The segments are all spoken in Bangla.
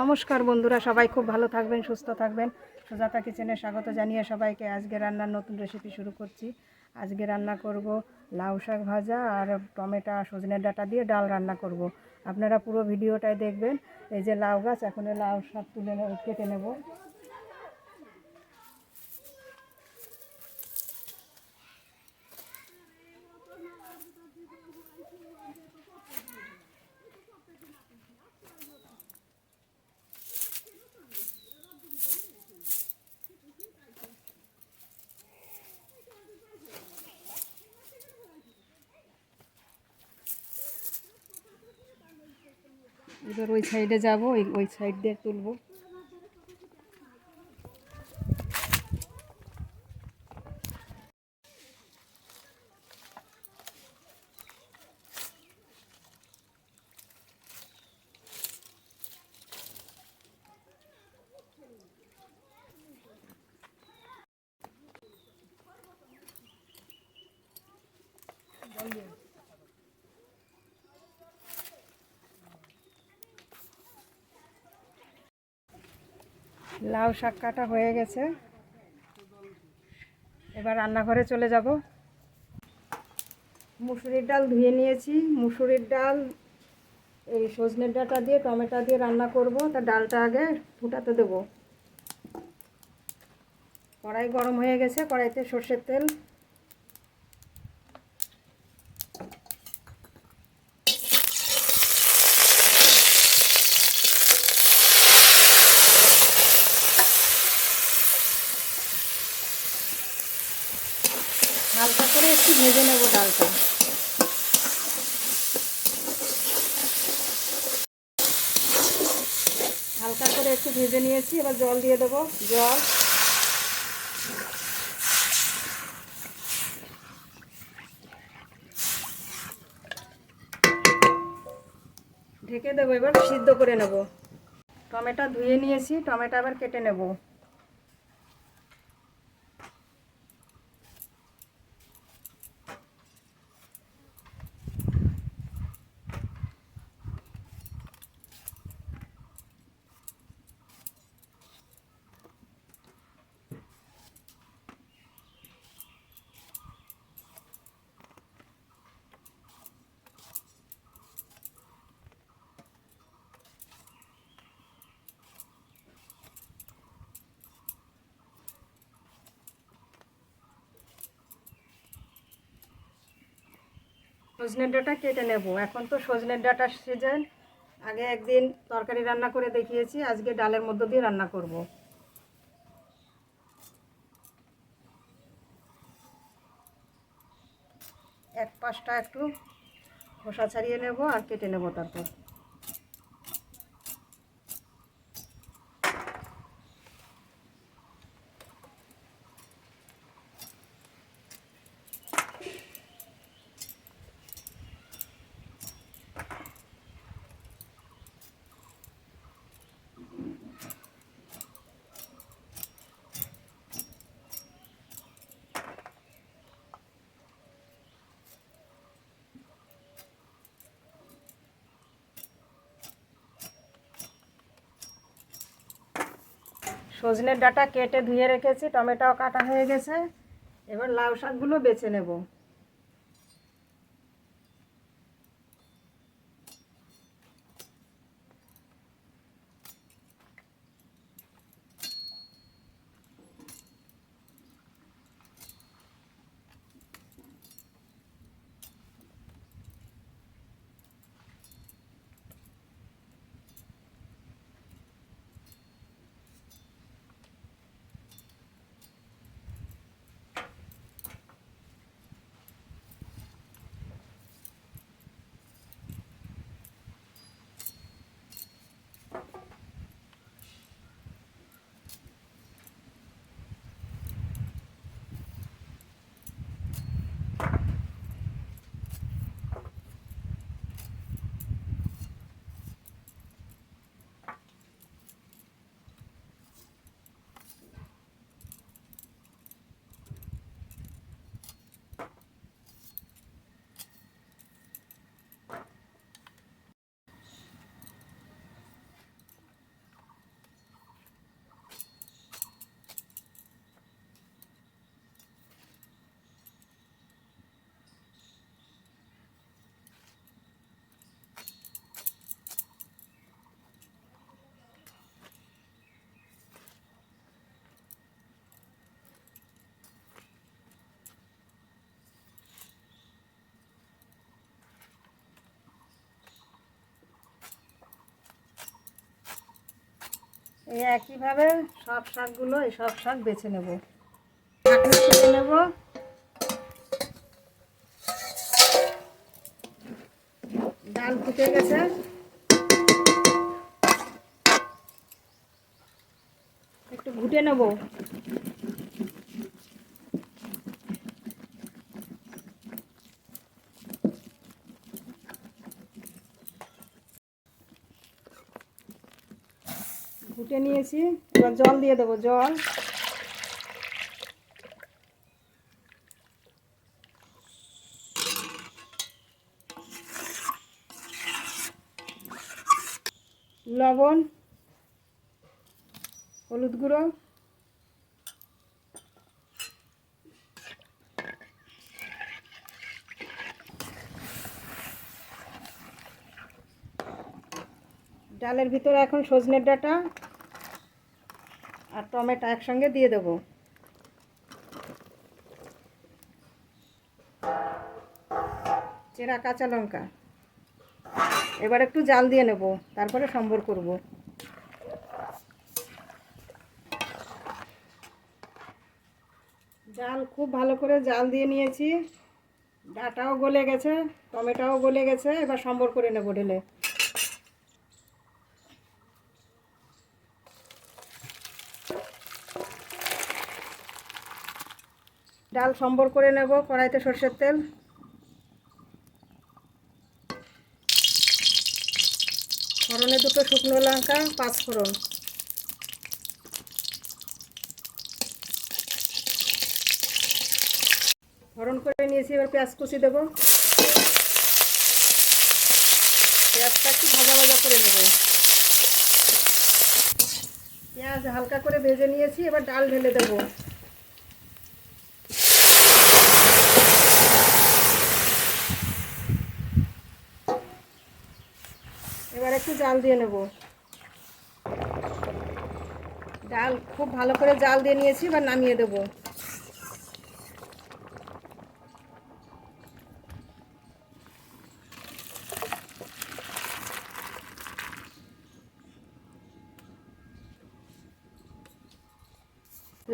নমস্কার বন্ধুরা, সবাই খুব ভালো থাকবেন, সুস্থ থাকবেন। সুজাতা কিচেনে স্বাগত জানিয়ে সবাইকে আজকে রান্নার নতুন রেসিপি শুরু করছি। আজকে রান্না করব লাউ শাক ভাজা আর টমেটো সজনের ডাটা দিয়ে ডাল রান্না করব। আপনারা পুরো ভিডিওটাই দেখবেন। এই যে লাউ গাছ, এখন লাউ শাক তুলে কেটে নেব। এবার ওই সাইডে যাব ওই ওই সাইড দিয়ে তুলবো। লাউ শাক কাটা হয়ে গেছে। এবার রান্নাঘরে চলে যাব। মুসুরির ডাল ধুয়ে নিয়েছি। মুসুরির ডাল, এই সজনের ডাটা দিয়ে, টমেটো দিয়ে রান্না করব। তা ডালটা আগে ফুটাতে দেবো। কড়াই গরম হয়ে গেছে। কড়াইতে সর্ষের তেল হালকা করে একটু ভেজে নেব ডালটা। হালকা করে একটু ভেজে নিয়েছি, এবার জল দিয়ে দেবো, জল। ঢেকে দেবো, এবার সিদ্ধ করে নেব। টমেটো ধুয়ে নিয়েছি, টমেটো আবার কেটে নেব। সজনের ডাঁটা কেটে নেব। এখন তো সজনের ডাঁটা সিজন। আগে একদিন তরকারি রান্না করে দেখিয়েছি, আজকে ডালের মধ্য দিয়ে রান্না করব। এক পাশটা একটু খোসা ছাড়িয়ে নেব আর কেটে নেব তারপর। সজনের ডাটা কেটে ধুয়ে রেখেছি টমেটোও কাটা হয়ে গেছে। এবার লাউ শাকগুলো বেছে নেব। এই একইভাবে সব শাকগুলো এই সব শাক বেছে নেব। ঢাকনা নেব। ডাল ফুটে গেছে। একটু ঘুটে নেব। ঘুটে নিয়েছি। এবার জল দিয়ে দেবো জল। লবণ হলুদ গুঁড়ো। ডালের ভিতরে এখন সজনের ডাটা আর টমেটো একসঙ্গে দিয়ে দেব। চেরা কাঁচা লঙ্কা। এবার একটু জাল দিয়ে নেব, তারপরে সম্বর করব। জাল খুব ভালো করে জাল দিয়ে নিয়েছি। ডাটাও গলে গেছে, টমেটোও গলে গেছে, এবার সম্বর করে নেব ঢেলে। ডাল সম্বর করে নেব কড়াইতে সর্ষের তেল। ফোড়নে দুটো শুকনো লঙ্কা, পাঁচ ফোড়ন। ফোড়ন করে নিয়েছি, এবার পেঁয়াজ কুচি দেব। পেঁয়াজটা একটু ভাজা ভাজা করে নেব। পেঁয়াজ হালকা করে ভেজে নিয়েছি, এবার ডাল ঢেলে দেবো এবার একটু জাল দিয়ে নেব। ডাল খুব ভালো করে জাল দিয়ে নিয়েছি, এবার নামিয়ে দেব।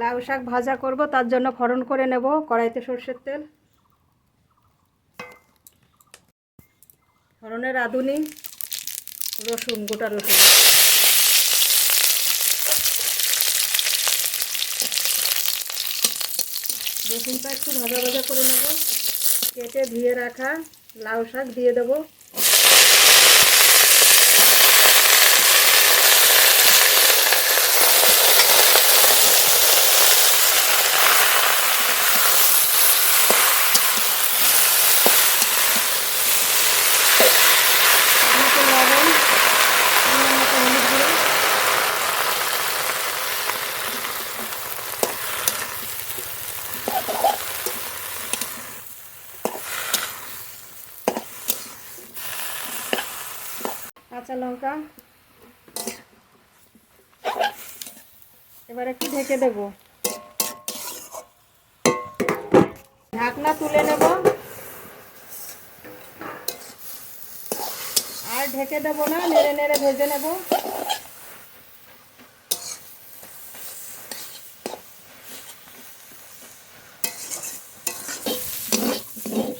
লাউ শাক ভাজা করব, তার জন্য ফোড়ন করে নেব কড়াইতে সর্ষের তেল। ফোড়নের রাঁধুনি রসুন, গোটা রসুন। রসুনটা একটু ভাজা ভাজা করে নেব। কেটে ধুয়ে রাখা লাউ শাক দিয়ে দেব মতো লবণ পরিমাণ মতো হলুদ গুঁড়ো কাঁচা লঙ্কা। এবার একটু ঢেকে দেব। ঢাকনা তুলে নেব। আর ঢেকে দেবো না, নেড়ে নেড়ে ভেজে নেব।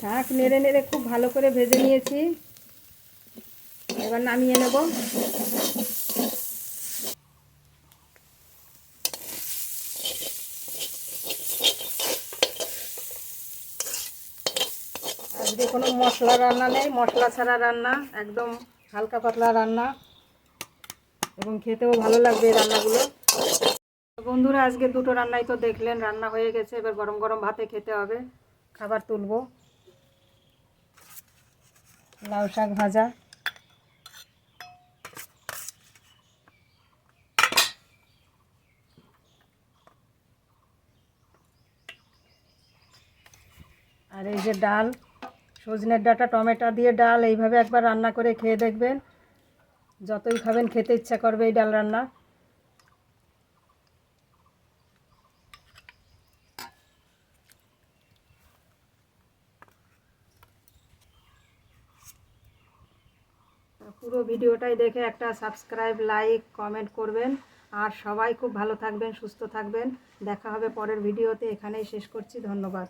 শাক নেড়ে নেড়ে খুব ভালো করে ভেজে নিয়েছি। এবার নামিয়ে নেব। আজকে কোনো মশলা রান্না নেই, মশলা ছাড়া রান্না, একদম হালকা পাতলা রান্না, এবং খেতেও ভালো লাগবে এই রান্নাগুলো। বন্ধুরা, আজকে দুটো রান্নাই তো দেখলেন, রান্না হয়ে গেছে, এবার গরম গরম ভাতে খেতে হবে, খাবার তুলবো। লাউ শাক ভাজা। এই যে ডাল, সজনের ডাটা, টমেটো দিয়ে ডাল, এইভাবে একবার রান্না করে খেয়ে দেখবেন। যতই খাবেন, খেতে ইচ্ছা করবে এই ডাল রান্না। পুরো ভিডিওটাই দেখে একটা সাবস্ক্রাইব লাইক কমেন্ট করবেন। আর সবাই খুব ভালো থাকবেন, সুস্থ থাকবেন। দেখা হবে পরের ভিডিওতে। এখানেই শেষ করছি। ধন্যবাদ।